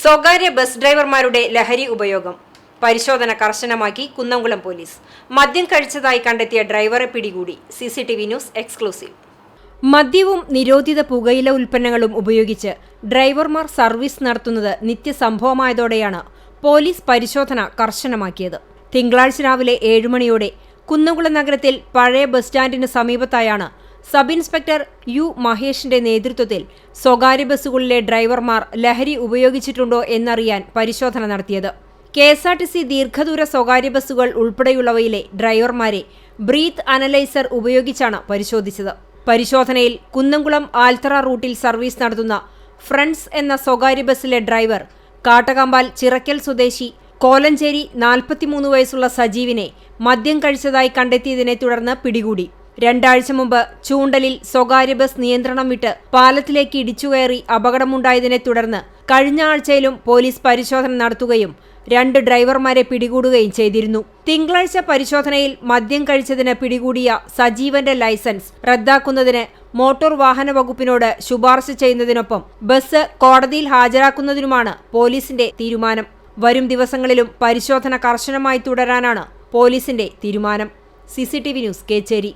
സ്വകാര്യ ബസ് ഡ്രൈവർമാരുടെ ലഹരി ഉപയോഗം. പരിശോധന കർശനമാക്കി കുന്നംകുളം പോലീസ്. മദ്യം കഴിച്ചതായി കണ്ടെത്തിയ ഡ്രൈവറെ പിടികൂടി. C C T V news exclusive. മദ്യവും നിരോധിത പുകയില ഉൽപ്പന്നങ്ങളും ഉപയോഗിച്ച് ഡ്രൈവർമാർ സർവീസ് നടത്തുന്നത് നിത്യസംഭവമായതോടെയാണ് പോലീസ് പരിശോധന കർശനമാക്കിയത്. തിങ്കളാഴ്ച രാവിലെ ഏഴുമണിയോടെ കുന്നംകുളം നഗരത്തിൽ പഴയ ബസ് സ്റ്റാൻഡിന് സമീപത്തായാണ് സബ് ഇൻസ്പെക്ടർ യു മഹേഷിന്റെ നേതൃത്വത്തിൽ സ്വകാര്യ ബസ്സുകളിലെ ഡ്രൈവർമാർ ലഹരി ഉപയോഗിച്ചിട്ടുണ്ടോ എന്നറിയാൻ പരിശോധന നടത്തിയത്. K S R T C ദീർഘദൂര സ്വകാര്യ ബസ്സുകൾ ഉൾപ്പെടെയുള്ളവയിലെ ഡ്രൈവർമാരെ ബ്രീത്ത് അനലൈസർ ഉപയോഗിച്ചാണ് പരിശോധിച്ചത്. പരിശോധനയിൽ കുന്നംകുളം ആൽത്തറ റൂട്ടിൽ സർവീസ് നടത്തുന്ന ഫ്രണ്ട്സ് എന്ന സ്വകാര്യ ബസ്സിലെ ഡ്രൈവർ കാട്ടകമ്പാൽ ചിറക്കൽ സ്വദേശി കോലഞ്ചേരി നാൽപ്പത്തിമൂന്ന് വയസ്സുള്ള സജീവിനെ മദ്യം കഴിച്ചതായി കണ്ടെത്തിയതിനെ തുടർന്ന് പിടികൂടി. രണ്ടാഴ്ച മുമ്പ് ചൂണ്ടലിൽ സ്വകാര്യ ബസ് നിയന്ത്രണം വിട്ട് പാലത്തിലേക്ക് ഇടിച്ചുകയറി അപകടമുണ്ടായതിനെ തുടർന്ന് കഴിഞ്ഞ ആഴ്ചയിലും പോലീസ് പരിശോധന നടത്തുകയും രണ്ട് ഡ്രൈവർമാരെ പിടികൂടുകയും ചെയ്തിരുന്നു. തിങ്കളാഴ്ച പരിശോധനയിൽ മദ്യം കഴിച്ചതിന് പിടികൂടിയ സജീവന്റെ ലൈസൻസ് റദ്ദാക്കുന്നതിന് മോട്ടോർ വാഹന വകുപ്പിനോട് ശുപാർശ ചെയ്യുന്നതിനൊപ്പം ബസ് കോടതിയിൽ ഹാജരാക്കുന്നതിനുമാണ് പോലീസിന്റെ തീരുമാനം. വരും ദിവസങ്ങളിലും പരിശോധന കർശനമായി തുടരാനാണ് പോലീസിന്റെ തീരുമാനം. C news Kechery.